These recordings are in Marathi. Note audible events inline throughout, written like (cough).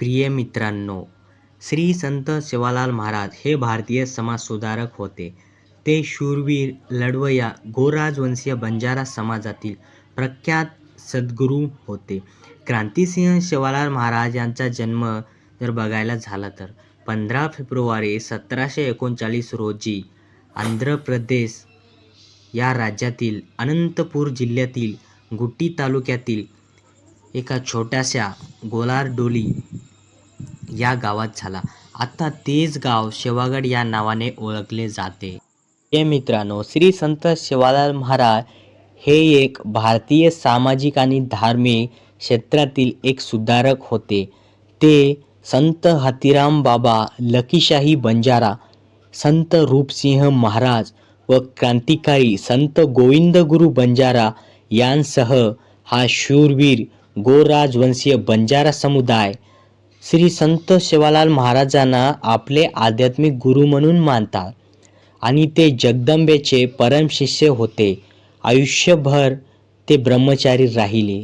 प्रिय मित्रांनो श्री संत सेवालाल महाराज हे भारतीय समाजसुधारक होते. ते शूरवीर लढवया गोराजवंशीय बंजारा समाजातील प्रख्यात सद्गुरू होते. क्रांतिसिंह सेवालाल महाराज यांचा जन्म जर बघायला झाला तर पंधरा फेब्रुवारी सतराशे एकोणचाळीस रोजी आंध्र प्रदेश या राज्यातील अनंतपूर जिल्ह्यातील गुट्टी तालुक्यातील एका छोट्याशा गोलारडोली या गावात झाला. आता तेच गाव शेवागड या नावाने ओळखले जाते. हे मित्रांनो श्री संत शिवालाल महाराज हे एक भारतीय सामाजिक आणि धार्मिक क्षेत्रातील एक सुधारक होते. ते संत हतीराम बाबा लकीशाही बंजारा संत रूपसिंह महाराज व क्रांतिकारी संत गोविंद गुरु बंजारा यांसह हा शूरवीर गोराजवंशीय बंजारा समुदाय श्री संत शिवालाल महाराजांना आपले आध्यात्मिक गुरु म्हणून मानतात आणि ते जगदंबेचे परमशिष्य होते. आयुष्यभर ते ब्रह्मचारी राहिले.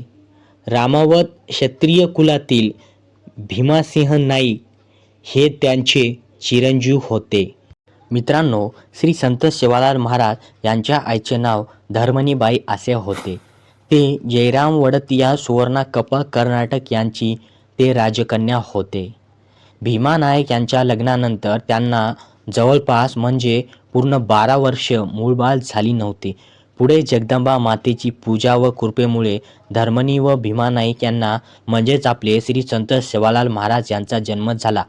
रामावत क्षत्रिय कुलातील भीमासिंह नाईक हे त्यांचे चिरंजीव होते. मित्रांनो श्री संत शिवालाल महाराज यांच्या आईचे नाव धर्मणीबाई असे होते. ते जयराम वडत या सुवर्णा कपा कर्नाटक यांची ते राजकन्या होते. भीमा नाईक यांच्या लग्नानंतर त्यांना जवळपास म्हणजे पूर्ण बारा वर्ष मूळबाळ झाली नव्हती. पुढे जगदंबा मातेची पूजा व कृपेमुळे धर्मनी व भीमा नाईक यांना म्हणजेच आपले श्री संत सेवालाल महाराज यांचा जन्म झाला.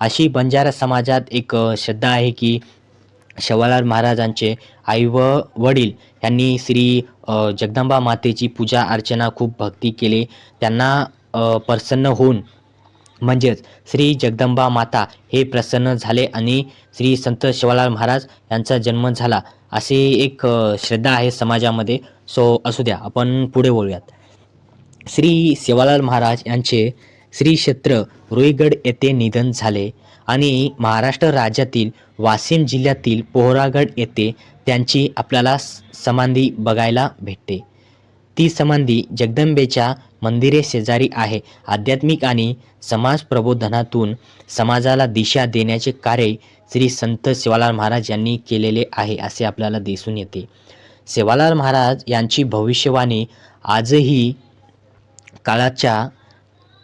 अशी बंजारा समाजात एक श्रद्धा आहे की शेवालाल महाराजांचे आई व वडील यांनी श्री जगदंबा मातेची पूजा अर्चना खूप भक्ती केली. त्यांना प्रसन्न होऊन म्हणजेच श्री जगदंबा माता हे प्रसन्न झाले आणि श्री संत शिवालाल महाराज यांचा जन्म झाला अशी एक श्रद्धा आहे समाजामध्ये. सो असू द्या आपण पुढे बोलूयात श्री शिवालाल महाराज यांचे श्री क्षेत्र रुईगड येथे निधन झाले आणि महाराष्ट्र राज्यातील वाशिम जिल्ह्यातील पोहरागड येथे त्यांची आपल्याला स- समाधी बघायला भेटते. ती समाधी जगदंबेच्या मंदिरे शेजारी आहे. आध्यात्मिक आणि समाज प्रबोधनातून समाजाला दिशा देण्याचे कार्य श्री संत सेवालाल महाराज यांनी केलेले आहे असे आपल्याला दिसून येते. सेवालाल महाराज यांची भविष्यवाणी आजही काळाच्या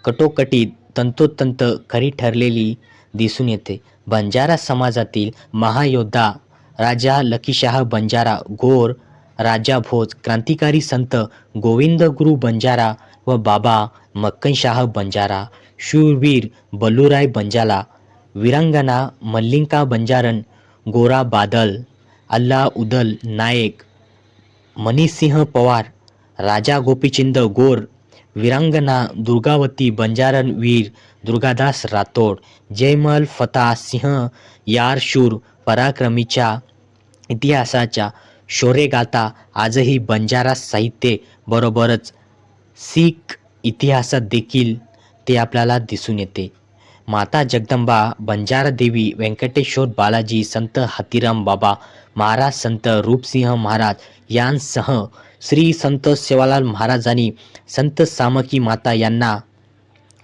कटोकटीत तंतोतंत खरी ठरलेली दिसून येते. बंजारा समाजातील महायोद्धा राजा लकीशाह बंजारा गोर राजा भोज क्रांतिकारी संत गोविंद गुरु बंजारा व बाबा मक्कनशाह बंजारा शूरवीर बलूराय बंजाला विरांगना मल्लिंका बंजारन गोरा बादल अल्ला उदल नायक मनीसिंह पवार राजा गोपीचंद गोर विरांगना दुर्गावती बंजारन वीर दुर्गादास राठोड जयमल फता सिंह यारशूर पराक्रमीच्या इतिहासाच्या शौर्यगाथा आजही बंजारा साहित्य बरोबरच शीख इतिहासात देखील ते आपल्याला दिसून येते. माता जगदंबा बंजारा देवी व्यंकटेश्वर बालाजी संत हातीराम बाबा महाराज संत रूपसिंह महाराज यांसह श्री संत सेवालाल महाराजांनी संत सामकी माता यांना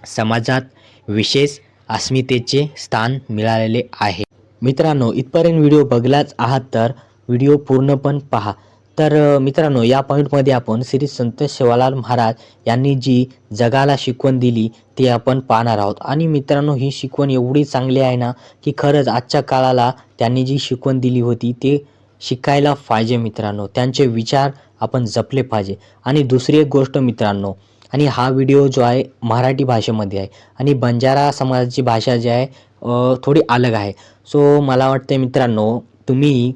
समाजात विशेष अस्मितेचे स्थान मिळालेले आहे. मित्रांनो इथपर्यंत व्हिडिओ बघलाच आहात तर व्हिडिओ पूर्ण पण पहा. तर मित्रांनो या पॉईंटमध्ये आपण श्री संत सेवालाल महाराज यांनी जी जगाला शिकवण दिली ती आपण पाहणार आहोत. आणि मित्रांनो ही शिकवण एवढी चांगली आहे ना की खरंच आजच्या काळाला त्यांनी जी शिकवण दिली होती ते शिकायला पाहिजे मित्रांनो. त्यांचे विचार आपण जपले पाहिजे. आणि दुसरी एक गोष्ट मित्रांनो आणि हा व्हिडिओ जो आहे मराठी भाषेमध्ये आहे. आणि बंजारा समाजाची भाषा जी आहे थोडी अलग आहे. सो मला वाटते मित्रांनो तुम्ही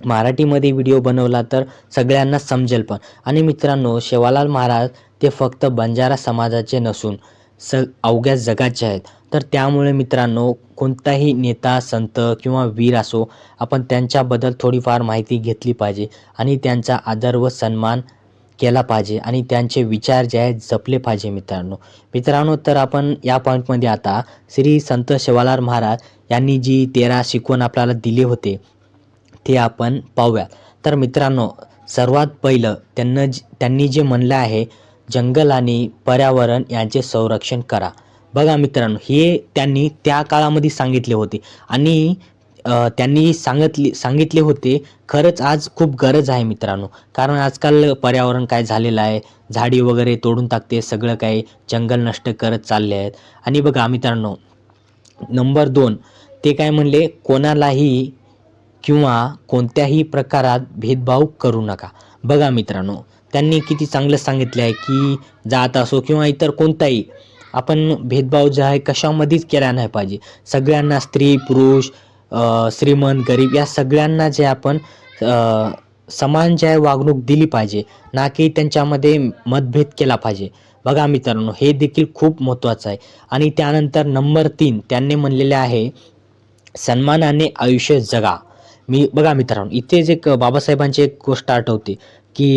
मराठीमध्ये व्हिडिओ बनवला तर सगळ्यांना समजेल पण. आणि मित्रांनो शेवालाल महाराज ते फक्त बंजारा समाजाचे नसून स अवघ्या जगाचे आहेत. तर त्यामुळे मित्रांनो कोणताही नेता संत किंवा वीर असो आपण त्यांच्याबद्दल थोडीफार माहिती घेतली पाहिजे आणि त्यांचा आदर व सन्मान केला पाहिजे आणि त्यांचे विचार जे आहेत जपले पाहिजे मित्रांनो. मित्रांनो तर आपण या पॉईंटमध्ये आता श्री संत शिवालाल महाराज यांनी जी तेरा शिकवण आपल्याला दिले होते ते आपण पाहूया तर मित्रांनो सर्वात पहिलं त्यांना ज- त्यांनी जे म्हणलं आहे जंगल आणि पर्यावरण यांचे संरक्षण करा. बघा मित्रांनो हे त्यांनी त्या काळामध्ये सांगितले होते. आणि त्यांनी सांगितले सांगितले होते खरंच आज खूप गरज आहे मित्रांनो. कारण आजकाल पर्यावरण काय झालेलं आहे झाडी वगैरे तोडून टाकते सगळं काही जंगल नष्ट करत चालले आहेत. आणि बघा मित्रांनो नंबर दोन ते काय म्हणले कोणालाही किंवा कोणत्याही प्रकारात भेदभाव करू नका. बघा मित्रांनो त्यांनी किती चांगलं सांगितलं आहे की जात असो किंवा इतर कोणताही आपण भेदभाव जे आहे कशामध्येच केला नाही पाहिजे. सगळ्यांना स्त्री पुरुष श्रीमंत गरीब या सगळ्यांना जे आपण समान जे आहे वागणूक दिली पाहिजे ना की त्यांच्यामध्ये मतभेद केला पाहिजे. बघा मित्रांनो हे देखील खूप महत्त्वाचं आहे. आणि त्यानंतर नंबर तीन त्यांनी म्हणलेले आहे सन्मानाने आयुष्य जगा. मी बघा मित्रांनो इथेच एक बाबासाहेबांची एक गोष्ट आठवते की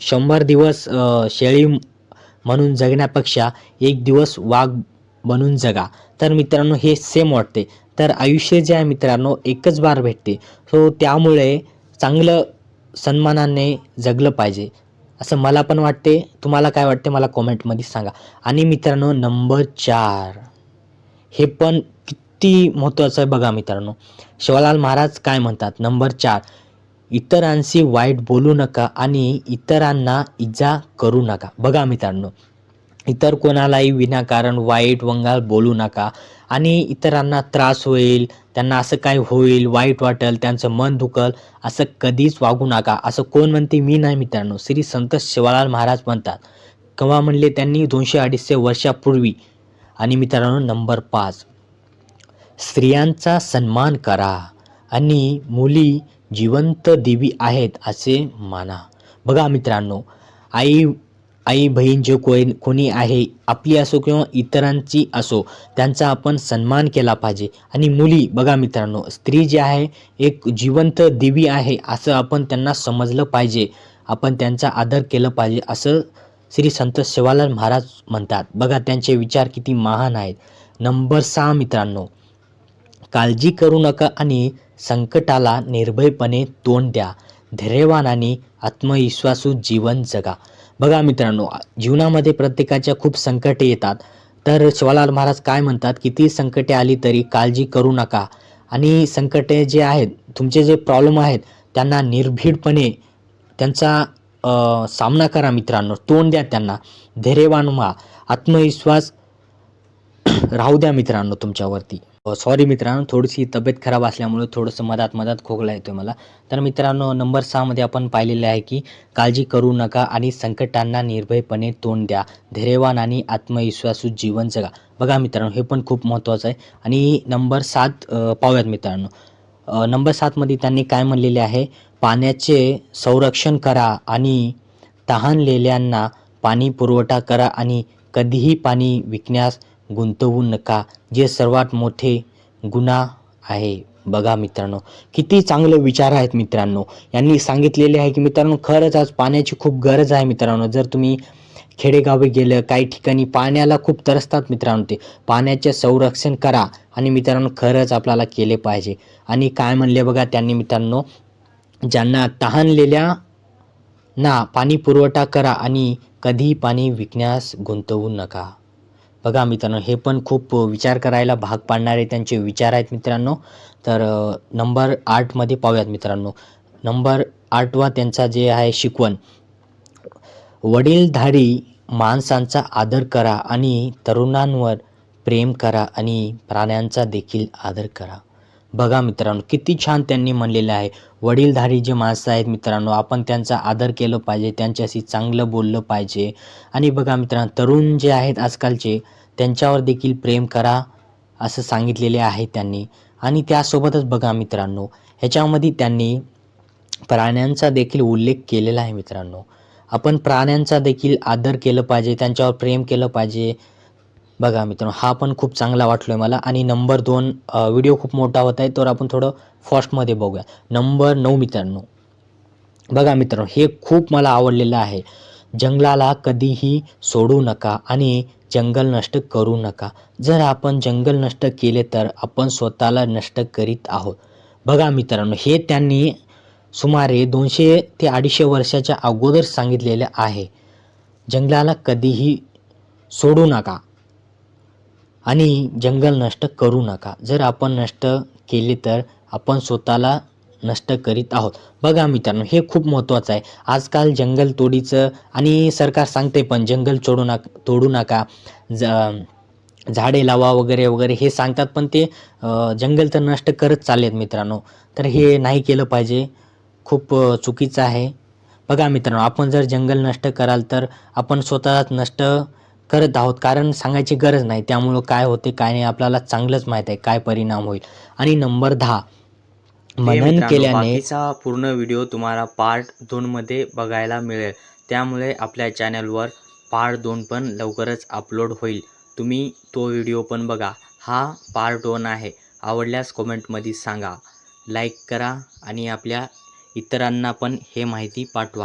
शंभर दिवस शेळी म्हणून जगण्यापेक्षा एक दिवस वाघ बनून जगा. तर मित्रांनो हे सेम वाटते. तर आयुष्य जे आहे मित्रांनो एकच बार भेटते. सो त्यामुळे चांगलं सन्मानाने जगलं पाहिजे. असं मला पण वाटते. तुम्हाला काय वाटते मला कॉमेंटमध्ये सांगा. आणि मित्रांनो नंबर चार. हे पण किती महत्त्वाचं आहे बघा मित्रांनो. शिवालाल महाराज काय म्हणतात? नंबर चार इतरांशी वाईट बोलू नका आणि इतरांना इजा करू नका. बघा मित्रांनो इतर कोणालाही विनाकारण वाईट वंगाल बोलू नका आणि इतरांना त्रास होईल त्यांना असं काय होईल वाईट वाटेल त्यांचं मन दुखल असं कधीच वागू नका. असं कोण म्हणते? मी नाही मित्रांनो. श्री संत शिवालाल महाराज म्हणतात. केव्हा म्हणले त्यांनी? दोनशे अडीचशे वर्षापूर्वी. आणि मित्रांनो नंबर पाच स्त्रियांचा सन्मान करा आणि मुली जिवंत देवी आहेत असे माना. बघा मित्रांनो आई आई बहीण जे कोणी कोणी आहे आपली असो किंवा इतरांची असो त्यांचा आपण सन्मान केला पाहिजे. आणि मुली बघा मित्रांनो स्त्री जी आहे एक जिवंत देवी आहे असं आपण त्यांना समजलं पाहिजे. आपण त्यांचा आदर केलं पाहिजे असं श्री संत शिवालाल महाराज म्हणतात. बघा त्यांचे विचार किती महान आहेत. नंबर सहा मित्रांनो काळजी करू नका आणि संकटाला निर्भयपणे तोंड द्या. धैर्यवान आणि आत्मविश्वासू जीवन जगा. बघा मित्रांनो जीवनामध्ये प्रत्येकाच्या खूप संकटे येतात. तर शिवालाल महाराज काय म्हणतात? किती संकटे आली तरी काळजी करू नका. आणि संकटे जे आहेत तुमचे जे प्रॉब्लेम आहेत त्यांना निर्भीडपणे त्यांचा सामना करा मित्रांनो. तोंड द्या त्यांना. धैर्यवान व्हा. आत्मविश्वास (clears throat) राहू द्या मित्रांनो तुमच्यावरती. सॉरी मित्रांनो थोडीशी तब्येत खराब असल्यामुळे थोडंसं मधात मधात खोकला येतो मला. तर मित्रांनो नंबर सहामध्ये आपण पाहिलेले आहे की काळजी करू नका आणि संकटांना निर्भयपणे तोंड द्या. धैर्यवान आणि आत्मविश्वासू जीवन जगा. बघा मित्रांनो हे पण खूप महत्त्वाचं आहे. आणि नंबर सात पाहूयात मित्रांनो. नंबर सातमध्ये त्यांनी काय म्हणलेले आहे? पाण्याचे संरक्षण करा आणि तहानलेल्यांना पाणी पुरवठा करा आणि कधीही पाणी विकण्यास गुंतवू नका. जे सर्वात मोठे गुन्हा आहे. बघा मित्रांनो किती चांगले विचार आहेत मित्रांनो. यांनी सांगितलेले आहे की मित्रांनो खरंच आज पाण्याची खूप गरज आहे मित्रांनो. जर तुम्ही खेडेगावी गेलं काही ठिकाणी पाण्याला खूप तरसतात मित्रांनो ते. पाण्याचे संरक्षण करा आणि मित्रांनो खरंच आपल्याला केले पाहिजे. आणि काय म्हणले बघा त्यांनी मित्रांनो ज्यांना तहानलेल्या ना पाणी पुरवठा करा आणि कधी पाणी विकण्यास गुंतवू नका. बघा मित्रांनो हे पण खूप विचार करायला भाग पाडणारे त्यांचे विचार आहेत मित्रांनो. तर नंबर आठमध्ये पाहूयात मित्रांनो. नंबर आठवा त्यांचा जे आहे शिकवण. वडीलधारी माणसांचा आदर करा आणि तरुणांवर प्रेम करा आणि प्राण्यांचा देखील आदर करा. बघा मित्रांनो किती छान त्यांनी म्हणलेलं आहे. वडीलधारी जे माणसं आहेत मित्रांनो आपण त्यांचा आदर केलं पाहिजे त्यांच्याशी चांगलं बोललं पाहिजे. आणि बघा मित्रांनो तरुण जे आहेत आजकालचे त्यांच्यावर देखील प्रेम करा असं सांगितलेले आहे त्यांनी. आणि त्यासोबतच बघा मित्रांनो ह्याच्यामध्ये त्यांनी प्राण्यांचा देखील उल्लेख केलेला आहे मित्रांनो. आपण प्राण्यांचा देखील आदर केलं पाहिजे त्यांच्यावर प्रेम केलं पाहिजे बघा मित्रांनो हा पण खूप चांगला वाटलो आहे मला. आणि नंबर दोन व्हिडिओ खूप मोठा होत आहे तर आपण थोडं फास्टमध्ये बघूया. नंबर नऊ मित्रांनो. बघा मित्रांनो हे खूप मला आवडलेलं आहे. जंगलाला कधीही सोडू नका आणि जंगल नष्ट करू नका. जर आपण जंगल नष्ट केले तर आपण स्वतःला नष्ट करीत आहोत. बघा मित्रांनो हे त्यांनी सुमारे दोनशे ते अडीचशे वर्षाच्या अगोदर सांगितलेले आहे. जंगलाला कधीही सोडू नका. आणि जंगल नष्ट करू नका. जर आपण नष्ट केले तर आपण स्वतःला नष्ट करीत आहोत. बघा मित्रांनो हे खूप महत्त्वाचं आहे. आजकाल जंगल तोडीचं आणि सरकार सांगते पण जंगल तोडू नका तोडू नका. ज झाडे लावा वगैरे वगैरे हे सांगतात पण ते जंगल तर नष्ट करत चाललेत मित्रांनो. तर हे नाही केलं पाहिजे. खूप चुकीचं आहे. बघा मित्रांनो आपण जर जंगल नष्ट कराल तर आपण स्वतःच नष्ट करत आहोत कारण सांगायची गरज नाही. त्यामुळं काय होते काय नाही आपल्याला चांगलंच माहीत आहे काय परिणाम होईल. आणि नंबर दहा मनन केल्याने बाकीचा पूर्ण व्हिडिओ तुम्हाला पार्ट दोनमध्ये बघायला मिळेल. त्यामुळे आपल्या चॅनलवर पार्ट दोन पण लवकरच अपलोड होईल. तुम्ही तो व्हिडिओ पण बघा. हा पार्ट वन आहे. आवडल्यास कमेंटमध्ये सांगा. लाईक करा आणि आपल्या इतरांना पण हे माहिती पाठवा.